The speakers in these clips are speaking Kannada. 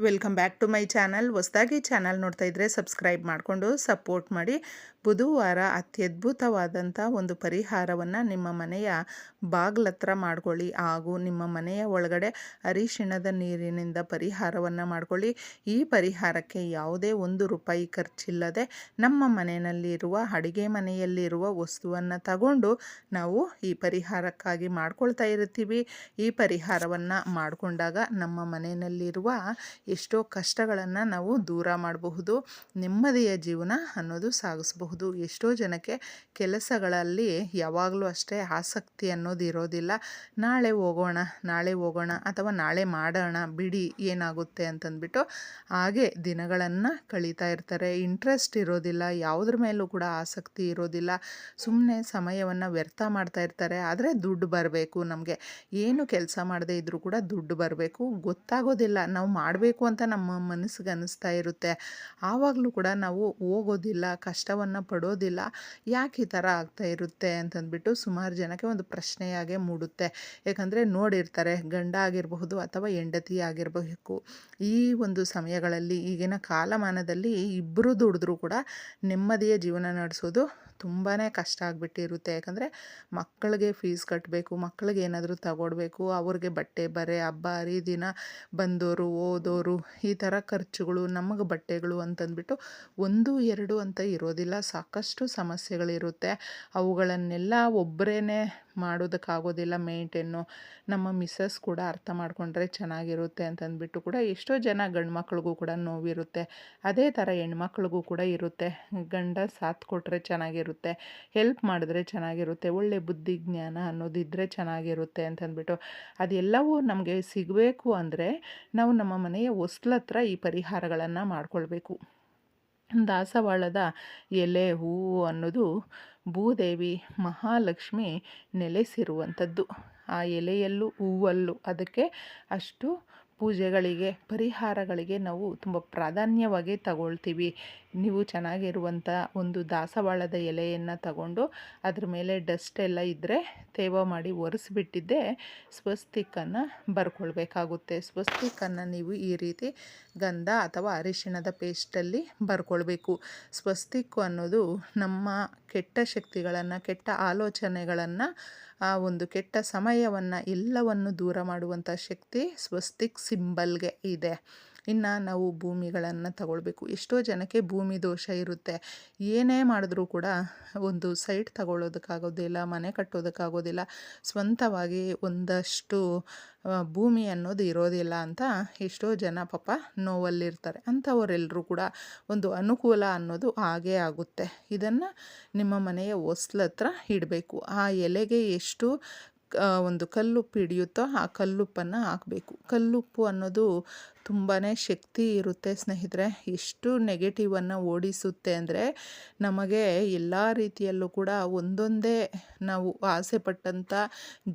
Welcome back to my channel. ಹೊಸದಾಗಿ ಚಾನಲ್ ನೋಡ್ತಾ ಇದ್ದರೆ ಸಬ್ಸ್ಕ್ರೈಬ್ ಮಾಡಿಕೊಂಡು ಸಪೋರ್ಟ್ ಮಾಡಿ. ಬುಧವಾರ ಅತ್ಯದ್ಭುತವಾದಂಥ ಒಂದು ಪರಿಹಾರವನ್ನು ನಿಮ್ಮ ಮನೆಯ ಬಾಗ್ಲತ್ರ ಮಾಡ್ಕೊಳ್ಳಿ. ಹಾಗೂ ನಿಮ್ಮ ಮನೆಯ ಒಳಗಡೆ ಅರಿಶಿಣದ ನೀರಿನಿಂದ ಪರಿಹಾರವನ್ನು ಮಾಡ್ಕೊಳ್ಳಿ. ಈ ಪರಿಹಾರಕ್ಕೆ ಯಾವುದೇ ಒಂದು ರೂಪಾಯಿ ಖರ್ಚಿಲ್ಲದೆ ನಮ್ಮ ಮನೆಯಲ್ಲಿರುವ, ಅಡುಗೆ ಮನೆಯಲ್ಲಿರುವ ವಸ್ತುವನ್ನು ತಗೊಂಡು ನಾವು ಈ ಪರಿಹಾರಕ್ಕಾಗಿ ಮಾಡ್ಕೊಳ್ತಾ ಇರ್ತೀವಿ. ಈ ಪರಿಹಾರವನ್ನು ಮಾಡಿಕೊಂಡಾಗ ನಮ್ಮ ಮನೆಯಲ್ಲಿರುವ ಎಷ್ಟೋ ಕಷ್ಟಗಳನ್ನು ನಾವು ದೂರ ಮಾಡಬಹುದು, ನೆಮ್ಮದಿಯ ಜೀವನ ಅನ್ನೋದು ಸಾಗಿಸಬಹುದು. ಎಷ್ಟೋ ಜನಕ್ಕೆ ಕೆಲಸಗಳಲ್ಲಿ ಯಾವಾಗಲೂ ಅಷ್ಟೇ ಆಸಕ್ತಿ ಅನ್ನೋದು ಇರೋದಿಲ್ಲ. ನಾಳೆ ಹೋಗೋಣ ನಾಳೆ ಹೋಗೋಣ ಅಥವಾ ನಾಳೆ ಮಾಡೋಣ, ಬಿಡಿ ಏನಾಗುತ್ತೆ ಅಂತಂದ್ಬಿಟ್ಟು ಹಾಗೆ ದಿನಗಳನ್ನು ಕಳೀತಾ ಇರ್ತಾರೆ. ಇಂಟ್ರೆಸ್ಟ್ ಇರೋದಿಲ್ಲ, ಯಾವುದ್ರ ಮೇಲೂ ಕೂಡ ಆಸಕ್ತಿ ಇರೋದಿಲ್ಲ. ಸುಮ್ಮನೆ ಸಮಯವನ್ನು ವ್ಯರ್ಥ ಮಾಡ್ತಾ ಇರ್ತಾರೆ, ಆದರೆ ದುಡ್ಡು ಬರಬೇಕು ನಮಗೆ. ಏನು ಕೆಲಸ ಮಾಡದೇ ಇದ್ದರೂ ಕೂಡ ದುಡ್ಡು ಬರಬೇಕು. ಗೊತ್ತಾಗೋದಿಲ್ಲ, ನಾವು ಮಾಡಬೇಕು ಮಾಡಬೇಕು ಅಂತ ನಮ್ಮ ಮನಸ್ಸಿಗೆ ಅನ್ನಿಸ್ತಾ ಇರುತ್ತೆ. ಆವಾಗಲೂ ಕೂಡ ನಾವು ಹೋಗೋದಿಲ್ಲ, ಕಷ್ಟವನ್ನು ಪಡೋದಿಲ್ಲ, ಯಾಕೆ ಈ ಥರ ಆಗ್ತಾ ಇರುತ್ತೆ ಅಂತಂದ್ಬಿಟ್ಟು ಸುಮಾರು ಜನಕ್ಕೆ ಒಂದು ಪ್ರಶ್ನೆಯಾಗೆ ಮೂಡುತ್ತೆ. ಯಾಕಂದರೆ ನೋಡಿರ್ತಾರೆ, ಗಂಡ ಆಗಿರಬಹುದು ಅಥವಾ ಹೆಂಡತಿ ಆಗಿರಬೇಕು. ಈ ಒಂದು ಸಮಯಗಳಲ್ಲಿ, ಈಗಿನ ಕಾಲಮಾನದಲ್ಲಿ ಇಬ್ಬರು ದುಡಿದ್ರೂ ಕೂಡ ನೆಮ್ಮದಿಯ ಜೀವನ ನಡೆಸೋದು ತುಂಬಾ ಕಷ್ಟ ಆಗಿಬಿಟ್ಟಿರುತ್ತೆ. ಯಾಕಂದರೆ ಮಕ್ಕಳಿಗೆ ಫೀಸ್ ಕಟ್ಟಬೇಕು ಮಕ್ಕಳಿಗೆ ಏನಾದರೂ ತಗೊಡ್ಬೇಕು, ಅವ್ರಿಗೆ ಬಟ್ಟೆ ಬರೆ, ಹಬ್ಬ, ಹರಿದಿನ, ಬಂದೋರು ಓದೋರು ಈ ಥರ ಖರ್ಚುಗಳು, ನಮಗೆ ಬಟ್ಟೆಗಳು ಅಂತಂದ್ಬಿಟ್ಟು ಒಂದು, ಎರಡು ಅಂತ ಇರೋದಿಲ್ಲ. ಸಾಕಷ್ಟು ಸಮಸ್ಯೆಗಳಿರುತ್ತೆ. ಅವುಗಳನ್ನೆಲ್ಲ ಒಬ್ಬರೇ ಮಾಡೋದಕ್ಕಾಗೋದಿಲ್ಲ, ಮೇಂಟೇನು. ನಮ್ಮ ಮಿಸ್ಸಸ್ ಕೂಡ ಅರ್ಥ ಮಾಡಿಕೊಂಡ್ರೆ ಚೆನ್ನಾಗಿರುತ್ತೆ ಅಂತಂದ್ಬಿಟ್ಟು ಕೂಡ ಎಷ್ಟೋ ಜನ ಗಂಡು ಮಕ್ಳಿಗೂ ಕೂಡ ನೋವಿರುತ್ತೆ. ಅದೇ ಥರ ಹೆಣ್ಮಕ್ಳಿಗೂ ಕೂಡ ಇರುತ್ತೆ. ಗಂಡ ಸಾಥ್ ಕೊಟ್ಟರೆ ಚೆನ್ನಾಗಿರುತ್ತೆ, ಹೆಲ್ಪ್ ಮಾಡಿದ್ರೆ ಚೆನ್ನಾಗಿರುತ್ತೆ, ಒಳ್ಳೆ ಬುದ್ಧಿ, ಜ್ಞಾನ ಅನ್ನೋದಿದ್ದರೆ ಚೆನ್ನಾಗಿರುತ್ತೆ ಅಂತಂದ್ಬಿಟ್ಟು. ಅದೆಲ್ಲವೂ ನಮಗೆ ಸಿಗಬೇಕು ಅಂದರೆ ನಾವು ನಮ್ಮ ಮನೆಯ ಹೊಸ್ಲತ್ರ ಈ ಪರಿಹಾರಗಳನ್ನು ಮಾಡ್ಕೊಳ್ಬೇಕು. ದಾಸವಾಳದ ಎಲೆ ಹೂವು ಅನ್ನೋದು ಭೂದೇವಿ ಮಹಾಲಕ್ಷ್ಮಿ ನೆಲೆಸಿರುವಂಥದ್ದು. ಆ ಎಲೆಯಲ್ಲೂ ಹೂವಲ್ಲೂ ಅದಕ್ಕೆ ಅಷ್ಟು ಪೂಜೆಗಳಿಗೆ, ಪರಿಹಾರಗಳಿಗೆ ನಾವು ತುಂಬ ಪ್ರಾಧಾನ್ಯವಾಗಿ ತಗೊಳ್ತೀವಿ. ನೀವು ಚೆನ್ನಾಗಿರುವಂಥ ಒಂದು ದಾಸವಾಳದ ಎಲೆಯನ್ನು ತಗೊಂಡು ಅದ್ರ ಮೇಲೆ ಡಸ್ಟ್ ಎಲ್ಲ ಇದ್ದರೆ ತೇವ ಮಾಡಿ ಒರೆಸ್ಬಿಟ್ಟಿದ್ದೆ ಸ್ವಸ್ತಿಕನ್ನು ಬರ್ಕೊಳ್ಬೇಕಾಗುತ್ತೆ. ಸ್ವಸ್ತಿಕನ್ನು ನೀವು ಈ ರೀತಿ ಗಂಧ ಅಥವಾ ಅರಿಶಿಣದ ಪೇಸ್ಟಲ್ಲಿ ಬರ್ಕೊಳ್ಬೇಕು. ಸ್ವಸ್ತಿಕ್ಕು ಅನ್ನೋದು ನಮ್ಮ ಕೆಟ್ಟ ಶಕ್ತಿಗಳನ್ನು, ಕೆಟ್ಟ ಆಲೋಚನೆಗಳನ್ನು ಆ ಒಂದು ಕೆಟ್ಟ ಸಮಯವನ್ನು ಎಲ್ಲವನ್ನು ದೂರ ಮಾಡುವಂಥ ಶಕ್ತಿ ಸ್ವಸ್ತಿಕ್ ಸಿಂಬಲ್ಗೆ ಇದೆ. ಇನ್ನು ನಾವು ಭೂಮಿಗಳನ್ನು ತಗೊಳ್ಬೇಕು. ಎಷ್ಟೋ ಜನಕ್ಕೆ ಭೂಮಿ ದೋಷ ಇರುತ್ತೆ. ಏನೇ ಮಾಡಿದ್ರೂ ಕೂಡ ಒಂದು ಸೈಟ್ ತಗೊಳ್ಳೋದಕ್ಕಾಗೋದಿಲ್ಲ, ಮನೆ ಕಟ್ಟೋದಕ್ಕಾಗೋದಿಲ್ಲ, ಸ್ವಂತವಾಗಿ ಒಂದಷ್ಟು ಭೂಮಿ ಅನ್ನೋದು ಇರೋದಿಲ್ಲ ಅಂತ ಎಷ್ಟೋ ಜನ ಪಾಪ ನೋವಲ್ಲಿರ್ತಾರೆ. ಅಂಥವರೆಲ್ಲರೂ ಕೂಡ ಒಂದು ಅನುಕೂಲ ಅನ್ನೋದು ಹಾಗೇ ಆಗುತ್ತೆ. ಇದನ್ನು ನಿಮ್ಮ ಮನೆಯ ಹೊಸ್ಲತ್ರ ಇಡಬೇಕು. ಆ ಎಲೆಗೆ ಎಷ್ಟು ಒಂದು ಕಲ್ಲುಪ್ಪು ಹಿಡಿಯುತ್ತೋ ಆ ಕಲ್ಲುಪ್ಪನ್ನು ಹಾಕಬೇಕು. ಕಲ್ಲುಪ್ಪು ಅನ್ನೋದು ತುಂಬಾ ಶಕ್ತಿ ಇರುತ್ತೆ ಸ್ನೇಹಿತರೆ. ಎಷ್ಟು ನೆಗೆಟಿವನ್ನು ಓಡಿಸುತ್ತೆ ಅಂದರೆ ನಮಗೆ ಎಲ್ಲ ರೀತಿಯಲ್ಲೂ ಕೂಡ ಒಂದೊಂದೇ ನಾವು ಆಸೆ ಪಟ್ಟಂಥ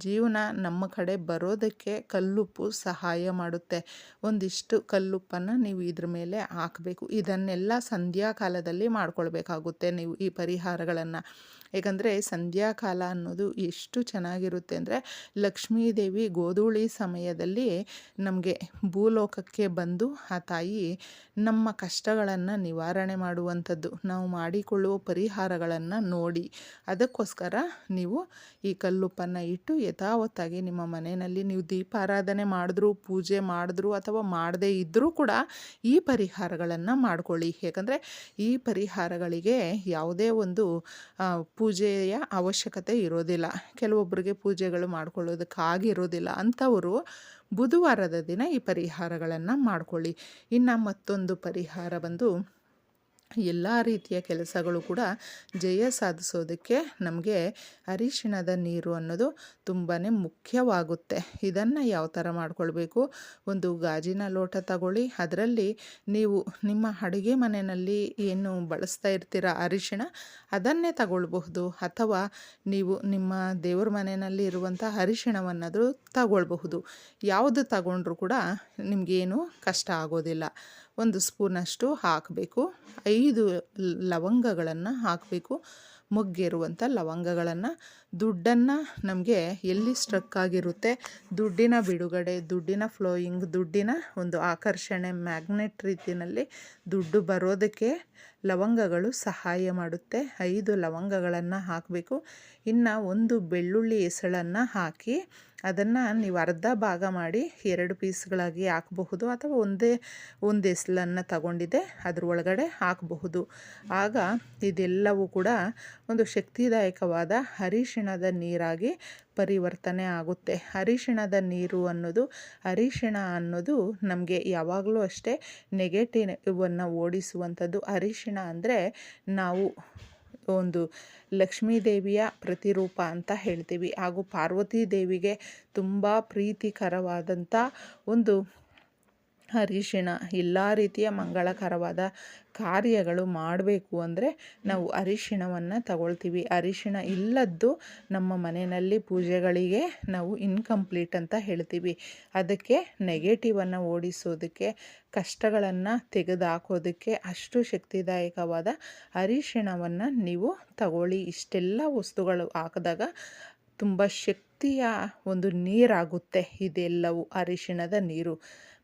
ಜೀವನ ನಮ್ಮ ಕಡೆ ಬರೋದಕ್ಕೆ ಕಲ್ಲುಪ್ಪು ಸಹಾಯ ಮಾಡುತ್ತೆ. ಒಂದಿಷ್ಟು ಕಲ್ಲುಪ್ಪನ್ನು ನೀವು ಇದ್ರ ಮೇಲೆ ಹಾಕಬೇಕು. ಇದನ್ನೆಲ್ಲ ಸಂಧ್ಯಾ ಕಾಲದಲ್ಲಿ ಮಾಡ್ಕೊಳ್ಬೇಕಾಗುತ್ತೆ ನೀವು ಈ ಪರಿಹಾರಗಳನ್ನು. ಏಕೆಂದರೆ ಸಂಧ್ಯಾಕಾಲ ಅನ್ನೋದು ಎಷ್ಟು ಚೆನ್ನಾಗಿರುತ್ತೆ ಅಂದರೆ ಲಕ್ಷ್ಮೀದೇವಿ ಗೋಧೂಳಿ ಸಮಯದಲ್ಲಿ ನಮಗೆ ಭೂಲೋಕಕ್ಕೆ ಬಂದು ಆ ತಾಯಿ ನಮ್ಮ ಕಷ್ಟಗಳನ್ನು ನಿವಾರಣೆ ಮಾಡುವಂಥದ್ದು. ನಾವು ಮಾಡಿಕೊಳ್ಳುವ ಪರಿಹಾರಗಳನ್ನು ನೋಡಿ. ಅದಕ್ಕೋಸ್ಕರ ನೀವು ಈ ಕಲ್ಲುಪ್ಪನ್ನು ಇಟ್ಟು ಯಥಾವತ್ತಾಗಿ ನಿಮ್ಮ ಮನೆಯಲ್ಲಿ ನೀವು ದೀಪಾರಾಧನೆ ಮಾಡಿದ್ರು, ಪೂಜೆ ಮಾಡಿದ್ರು ಅಥವಾ ಮಾಡದೇ ಇದ್ದರೂ ಕೂಡ ಈ ಪರಿಹಾರಗಳನ್ನು ಮಾಡ್ಕೊಳ್ಳಿ. ಯಾಕಂದರೆ ಈ ಪರಿಹಾರಗಳಿಗೆ ಯಾವುದೇ ಒಂದು ಪೂಜೆಯ ಅವಶ್ಯಕತೆ ಇರೋದಿಲ್ಲ. ಕೆಲವೊಬ್ಬರಿಗೆ ಪೂಜೆಗಳು ಮಾಡ್ಕೊಳ್ಳೋದಕ್ಕಾಗಿರೋದಿಲ್ಲ. ಅಂಥವರು ಬುಧವಾರದ ದಿನ ಈ ಪರಿಹಾರಗಳನ್ನು ಮಾಡ್ಕೊಳ್ಳಿ. ಇನ್ನು ಮತ್ತೊಂದು ಪರಿಹಾರ ಬಂದು ಎಲ್ಲ ರೀತಿಯ ಕೆಲಸಗಳು ಕೂಡ ಜಯ ಸಾಧಿಸೋದಕ್ಕೆ ನಮಗೆ ಅರಿಶಿಣದ ನೀರು ಅನ್ನೋದು ತುಂಬಾ ಮುಖ್ಯವಾಗುತ್ತೆ. ಇದನ್ನು ಯಾವ ಥರ ಮಾಡ್ಕೊಳ್ಬೇಕು? ಒಂದು ಗಾಜಿನ ಲೋಟ ತಗೊಳ್ಳಿ, ಅದರಲ್ಲಿ ನೀವು ನಿಮ್ಮ ಅಡುಗೆ ಮನೆಯಲ್ಲಿ ಏನು ಬಳಸ್ತಾ ಇರ್ತೀರ ಅರಿಶಿಣ, ಅದನ್ನೇ ತಗೊಳ್ಬಹುದು. ಅಥವಾ ನೀವು ನಿಮ್ಮ ದೇವ್ರ ಮನೆಯಲ್ಲಿ ಇರುವಂಥ ಅರಿಶಿಣವನ್ನಾದರೂ ತಗೊಳ್ಬಹುದು. ಯಾವುದು ತಗೊಂಡ್ರೂ ಕೂಡ ನಿಮಗೇನು ಕಷ್ಟ ಆಗೋದಿಲ್ಲ. ಒಂದು ಸ್ಪೂನಷ್ಟು ಹಾಕಬೇಕು. ಐದು ಲವಂಗಗಳನ್ನು ಹಾಕಬೇಕು. ಮೊಗ್ಗಿರುವಂಥ ಲವಂಗಗಳನ್ನು. ದುಡ್ಡನ್ನು ನಮಗೆ ಎಲ್ಲಿ ಸ್ಟ್ರಕ್ ಆಗಿರುತ್ತೆ? ದುಡ್ಡಿನ ಬಿಡುಗಡೆ, ದುಡ್ಡಿನ ಫ್ಲೋಯಿಂಗ್ ದುಡ್ಡಿನ ಒಂದು ಆಕರ್ಷಣೆ ಮ್ಯಾಗ್ನೆಟ್ ರೀತಿಯಲ್ಲಿ ದುಡ್ಡು ಬರೋದಕ್ಕೆ ಲವಂಗಗಳು ಸಹಾಯ ಮಾಡುತ್ತೆ. ಐದು ಲವಂಗಗಳನ್ನು ಹಾಕಬೇಕು. ಇನ್ನು ಒಂದು ಬೆಳ್ಳುಳ್ಳಿ ಹೆಸಳನ್ನು ಹಾಕಿ ಅದನ್ನು ನೀವು ಅರ್ಧ ಭಾಗ ಮಾಡಿ ಎರಡು ಪೀಸ್ಗಳಾಗಿ ಹಾಕಬಹುದು ಅಥವಾ ಒಂದೇ, ಒಂದು ಎಸಲನ್ನು ತಗೊಂಡಿದ್ದೆ ಅದ್ರ ಒಳಗಡೆ ಹಾಕಬಹುದು. ಆಗ ಇದೆಲ್ಲವೂ ಕೂಡ ಒಂದು ಶಕ್ತಿದಾಯಕವಾದ ಅರಿಶಿಣದ ನೀರಾಗಿ ಪರಿವರ್ತನೆ ಆಗುತ್ತೆ. ಅರಿಶಿಣದ ನೀರು ಅನ್ನೋದು, ಅರಿಶಿಣ ಅನ್ನೋದು ನಮಗೆ ಯಾವಾಗಲೂ ಅಷ್ಟೇ ನೆಗೆಟಿವನ್ನು ಓಡಿಸುವಂಥದ್ದು. ಅರಿಶಿಣ ಅಂದರೆ ನಾವು ಒಂದು ಲಕ್ಷ್ಮೀ ದೇವಿಯ ಪ್ರತಿರೂಪ ಅಂತ ಹೇಳ್ತೀವಿ. ಹಾಗೂ ಪಾರ್ವತಿ ದೇವಿಗೆ ತುಂಬ ಪ್ರೀತಿಕರವಾದಂಥ ಒಂದು ಅರಿಶಿಣ ಎಲ್ಲ ರೀತಿಯ ಮಂಗಳಕರವಾದ ಕಾರ್ಯಗಳು ಮಾಡಬೇಕು ಅಂದರೆ ನಾವು ಅರಿಶಿಣವನ್ನು ತಗೊಳ್ತೀವಿ. ಅರಿಶಿಣ ಇಲ್ಲದ್ದು ನಮ್ಮ ಮನೆಯಲ್ಲಿ ಪೂಜೆಗಳಿಗೆ ನಾವು ಇನ್ಕಂಪ್ಲೀಟ್ ಅಂತ ಹೇಳ್ತೀವಿ. ಅದಕ್ಕೆ ನೆಗೆಟಿವನ್ನು ಓಡಿಸೋದಕ್ಕೆ, ಕಷ್ಟಗಳನ್ನು ತೆಗೆದುಹಾಕೋದಕ್ಕೆ ಅಷ್ಟು ಶಕ್ತಿದಾಯಕವಾದ ಅರಿಶಿಣವನ್ನು ನೀವು ತಗೊಳ್ಳಿ. ಇಷ್ಟೆಲ್ಲ ವಸ್ತುಗಳು ಹಾಕಿದಾಗ ತುಂಬ ಶಕ್ತಿಯ ಒಂದು ನೀರಾಗುತ್ತೆ. ಇದೆಲ್ಲವೂ ಅರಿಶಿಣದ ನೀರು.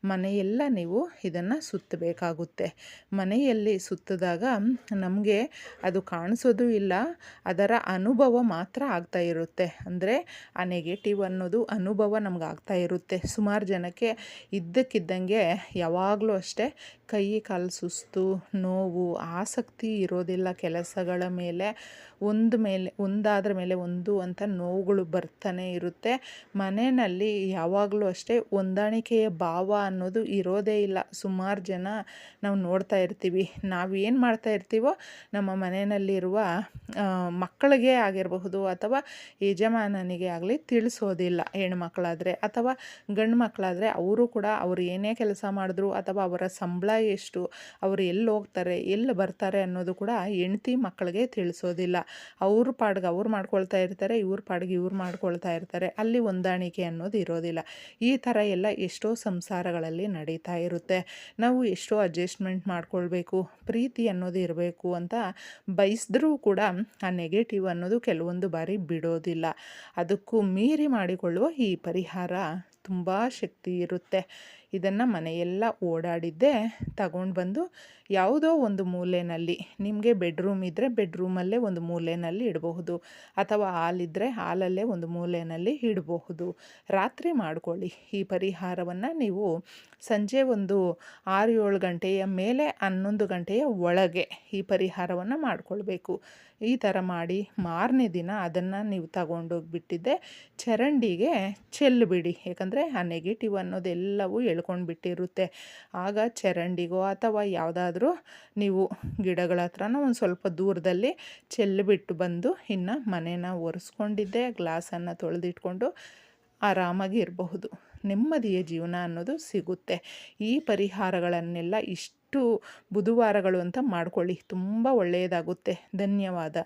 ಮನೆಯೆಲ್ಲ ನೀವು ಇದನ್ನು ಸುತ್ತಬೇಕಾಗುತ್ತೆ. ಮನೆಯಲ್ಲಿ ಸುತ್ತಿದಾಗ ನಮಗೆ ಅದು ಕಾಣಿಸೋದು ಇಲ್ಲ, ಅದರ ಅನುಭವ ಮಾತ್ರ ಆಗ್ತಾ ಇರುತ್ತೆ. ಅಂದರೆ ಆ ನೆಗೆಟಿವ್ ಅನ್ನೋದು ಅನುಭವ ನಮ್ಗೆ ಆಗ್ತಾ ಇರುತ್ತೆ. ಸುಮಾರು ಜನಕ್ಕೆ ಇದ್ದಕ್ಕಿದ್ದಂಗೆ ಯಾವಾಗಲೂ ಅಷ್ಟೇ ಕೈ, ಕಾಲು ಸುಸ್ತು, ನೋವು, ಆಸಕ್ತಿ ಇರೋದಿಲ್ಲ ಕೆಲಸಗಳ ಮೇಲೆ. ಒಂದು ಮೇಲೆ, ಒಂದಾದ್ರ ಮೇಲೆ ಒಂದು ಅಂತ ನೋವುಗಳು ಬರ್ತಾನೆ ಇರುತ್ತೆ. ಮನೆಯಲ್ಲಿ ಯಾವಾಗಲೂ ಅಷ್ಟೇ ಹೊಂದಾಣಿಕೆಯ ಭಾವ ಅನ್ನೋದು ಇರೋದೇ ಇಲ್ಲ. ಸುಮಾರು ಜನ ನಾವು ನೋಡ್ತಾ ಇರ್ತೀವಿ. ನಾವು ಏನು ಮಾಡ್ತಾ ಇರ್ತೀವೋ ನಮ್ಮ ಮನೆಯಲ್ಲಿರುವ ಮಕ್ಕಳಿಗೆ ಆಗಿರಬಹುದು ಅಥವಾ ಯಜಮಾನನಿಗೆ ಆಗಲಿ ತಿಳಿಸೋದಿಲ್ಲ. ಹೆಣ್ಮಕ್ಳಾದರೆ ಅಥವಾ ಗಂಡು ಮಕ್ಕಳಾದರೆ ಅವರು ಕೂಡ ಅವರು ಏನೇ ಕೆಲಸ ಮಾಡಿದ್ರು ಅಥವಾ ಅವರ ಸಂಬಳ ಎಷ್ಟು, ಅವರು ಎಲ್ಲಿ ಹೋಗ್ತಾರೆ, ಎಲ್ಲಿ ಬರ್ತಾರೆ ಅನ್ನೋದು ಕೂಡ ಹೆಂಡ್ತಿ ಮಕ್ಕಳಿಗೆ ತಿಳಿಸೋದಿಲ್ಲ. ಅವ್ರ ಪಾಡ್ಗೆ ಅವ್ರು ಮಾಡ್ಕೊಳ್ತಾ ಇರ್ತಾರೆ, ಇವ್ರ ಪಾಡ್ಗೆ ಇವ್ರು ಮಾಡ್ಕೊಳ್ತಾ ಇರ್ತಾರೆ. ಅಲ್ಲಿ ಹೊಂದಾಣಿಕೆ ಅನ್ನೋದು ಇರೋದಿಲ್ಲ. ಈ ಥರ ಎಲ್ಲ ಎಷ್ಟೋ ಸಂಸಾರಗಳಲ್ಲಿ ನಡೀತಾ ಇರುತ್ತೆ. ನಾವು ಎಷ್ಟೋ ಅಡ್ಜಸ್ಟ್ಮೆಂಟ್ ಮಾಡ್ಕೊಳ್ಬೇಕು, ಪ್ರೀತಿ ಅನ್ನೋದು ಇರಬೇಕು ಅಂತ ಬಯಸಿದ್ರೂ ಕೂಡ ಆ ನೆಗೆಟಿವ್ ಅನ್ನೋದು ಕೆಲವೊಂದು ಬಾರಿ ಬಿಡೋದಿಲ್ಲ. ಅದಕ್ಕೂ ಮೀರಿ ಮಾಡಿಕೊಳ್ಳುವ ಈ ಪರಿಹಾರ ತುಂಬ ಶಕ್ತಿ ಇರುತ್ತೆ. ಇದನ್ನು ಮನೆಯೆಲ್ಲ ಓಡಾಡಿದ್ದೆ ತಗೊಂಡು ಬಂದು ಯಾವುದೋ ಒಂದು ಮೂಲೆಯಲ್ಲಿ ನಿಮಗೆ ಬೆಡ್ರೂಮ್ ಇದ್ದರೆ ಬೆಡ್ರೂಮಲ್ಲೇ ಒಂದು ಮೂಲೆಯಲ್ಲಿ ಇಡಬಹುದು. ಅಥವಾ ಹಾಲಿದ್ದರೆ ಹಾಲಲ್ಲೇ ಒಂದು ಮೂಲೆಯಲ್ಲಿ ಇಡಬಹುದು. ರಾತ್ರಿ ಮಾಡ್ಕೊಳ್ಳಿ. ಈ ಪರಿಹಾರವನ್ನು ನೀವು ಸಂಜೆ ಒಂದು ಆರು ಏಳು ಗಂಟೆಯ ಮೇಲೆ ಹನ್ನೊಂದು ಗಂಟೆಯ ಒಳಗೆ ಈ ಪರಿಹಾರವನ್ನು ಮಾಡಿಕೊಳ್ಬೇಕು. ಈ ಥರ ಮಾಡಿ ಮಾರನೇ ದಿನ ಅದನ್ನು ನೀವು ತಗೊಂಡೋಗಿಬಿಟ್ಟಿದ್ದೆ ಚರಂಡಿಗೆ ಚೆಲ್ಲಿಬಿಡಿ ಯಾಕಂದರೆ ಆ ನೆಗೆಟಿವ್ ಅನ್ನೋದೆಲ್ಲವೂ ಎಳ್ಕೊಂಡು ಬಿಟ್ಟಿರುತ್ತೆ ಆಗ ಚರಂಡಿಗೋ ಅಥವಾ ಯಾವುದಾದ್ರೂ ನೀವು ಗಿಡಗಳ ಹತ್ರನೂ ಒಂದು ಸ್ವಲ್ಪ ದೂರದಲ್ಲಿ ಚೆಲ್ಲಿಬಿಟ್ಟು ಬಂದು ಇನ್ನು ಮನೇನ ಒರೆಸ್ಕೊಂಡಿದ್ದೆ, ಗ್ಲಾಸನ್ನು ತೊಳೆದಿಟ್ಕೊಂಡು ಆರಾಮಾಗಿ ಇರಬಹುದು. ನೆಮ್ಮದಿಯ ಜೀವನ ಅನ್ನೋದು ಸಿಗುತ್ತೆ. ಈ ಪರಿಹಾರಗಳನ್ನೆಲ್ಲ ಇಷ್ಟು ಬುಧವಾರಗಳು ಅಂತ ಮಾಡ್ಕೊಳ್ಳಿ. ತುಂಬ ಒಳ್ಳೆಯದಾಗುತ್ತೆ. ಧನ್ಯವಾದ.